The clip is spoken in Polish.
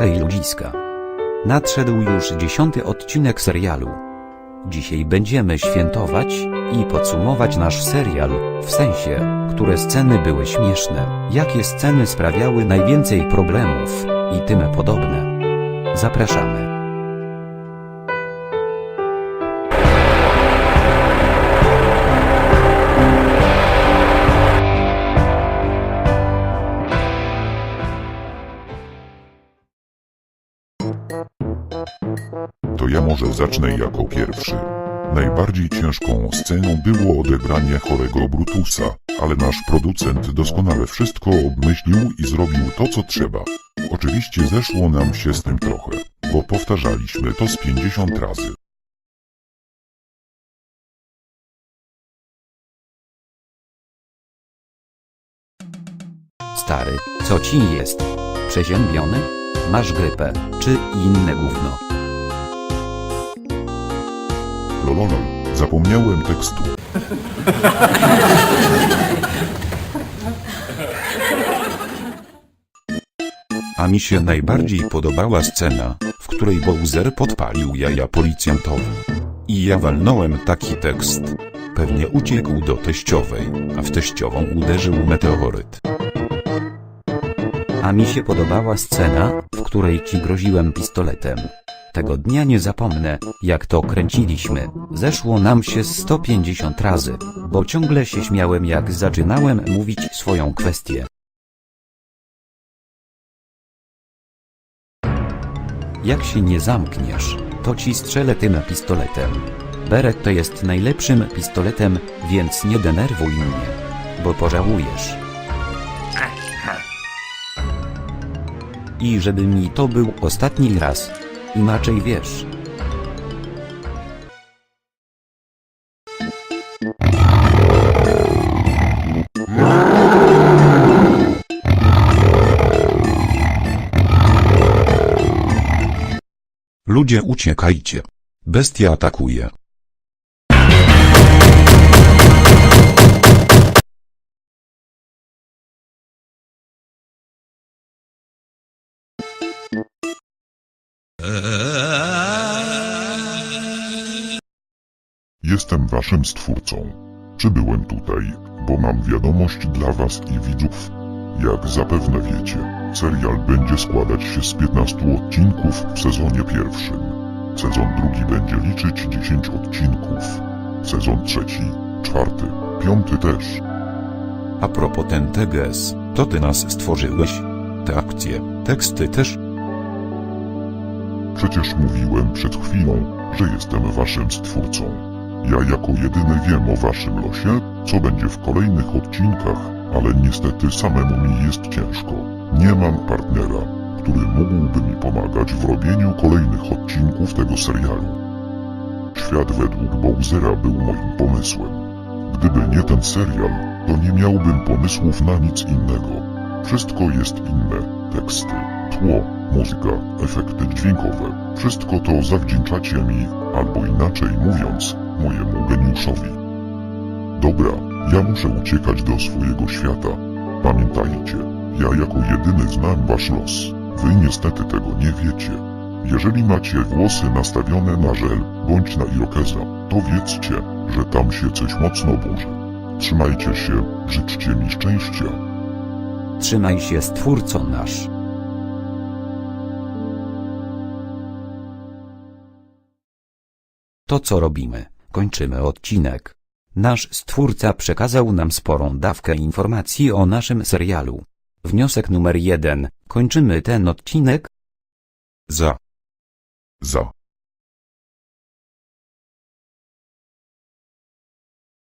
Hej ludziska. Nadszedł już dziesiąty odcinek serialu. Dzisiaj będziemy świętować i podsumować nasz serial, w sensie, które sceny były śmieszne, jakie sceny sprawiały najwięcej problemów i tym podobne. Zapraszamy. Może zacznę jako pierwszy. Najbardziej ciężką sceną było odebranie chorego Brutusa, ale nasz producent doskonale wszystko obmyślił i zrobił to co trzeba. Oczywiście zeszło nam się z tym trochę, bo powtarzaliśmy to z 50 razy. Stary, co ci jest? Przeziębiony? Masz grypę, czy inne gówno? Zapomniałem tekstu. A mi się najbardziej podobała scena, w której Bowser podpalił jaja policjantowi. I ja walnąłem taki tekst. Pewnie uciekł do teściowej, a w teściową uderzył meteoryt. A mi się podobała scena, w której ci groziłem pistoletem. Tego dnia nie zapomnę, jak to kręciliśmy. Zeszło nam się 150 razy, bo ciągle się śmiałem jak zaczynałem mówić swoją kwestię. Jak się nie zamkniesz, to ci strzelę tym pistoletem. Beretta jest najlepszym pistoletem, więc nie denerwuj mnie, bo pożałujesz. I żeby mi to był ostatni raz. Inaczej wiesz. Ludzie uciekajcie. Bestia atakuje. Jestem waszym stwórcą. Przybyłem tutaj, bo mam wiadomość dla was i widzów. Jak zapewne wiecie, serial będzie składać się z 15 odcinków w sezonie pierwszym. Sezon drugi będzie liczyć 10 odcinków. Sezon trzeci, czwarty, piąty też. A propos ten TGS, to ty nas stworzyłeś? Te akcje, teksty też? Przecież mówiłem przed chwilą, że jestem waszym stwórcą. Ja jako jedyny wiem o waszym losie, co będzie w kolejnych odcinkach, ale niestety samemu mi jest ciężko. Nie mam partnera, który mógłby mi pomagać w robieniu kolejnych odcinków tego serialu. Świat według Bowsera był moim pomysłem. Gdyby nie ten serial, to nie miałbym pomysłów na nic innego. Wszystko jest inne. Teksty, tło, muzyka, efekty dźwiękowe. Wszystko to zawdzięczacie mi, albo inaczej mówiąc, mojemu geniuszowi. Dobra, ja muszę uciekać do swojego świata. Pamiętajcie, ja jako jedyny znam wasz los. Wy niestety tego nie wiecie. Jeżeli macie włosy nastawione na żel bądź na irokeza, to wiedzcie, że tam się coś mocno burzy. Trzymajcie się, życzcie mi szczęścia. Trzymaj się stwórco nasz. To co robimy? Kończymy odcinek. Nasz stwórca przekazał nam sporą dawkę informacji o naszym serialu. Wniosek numer jeden. Kończymy ten odcinek? Za. Za.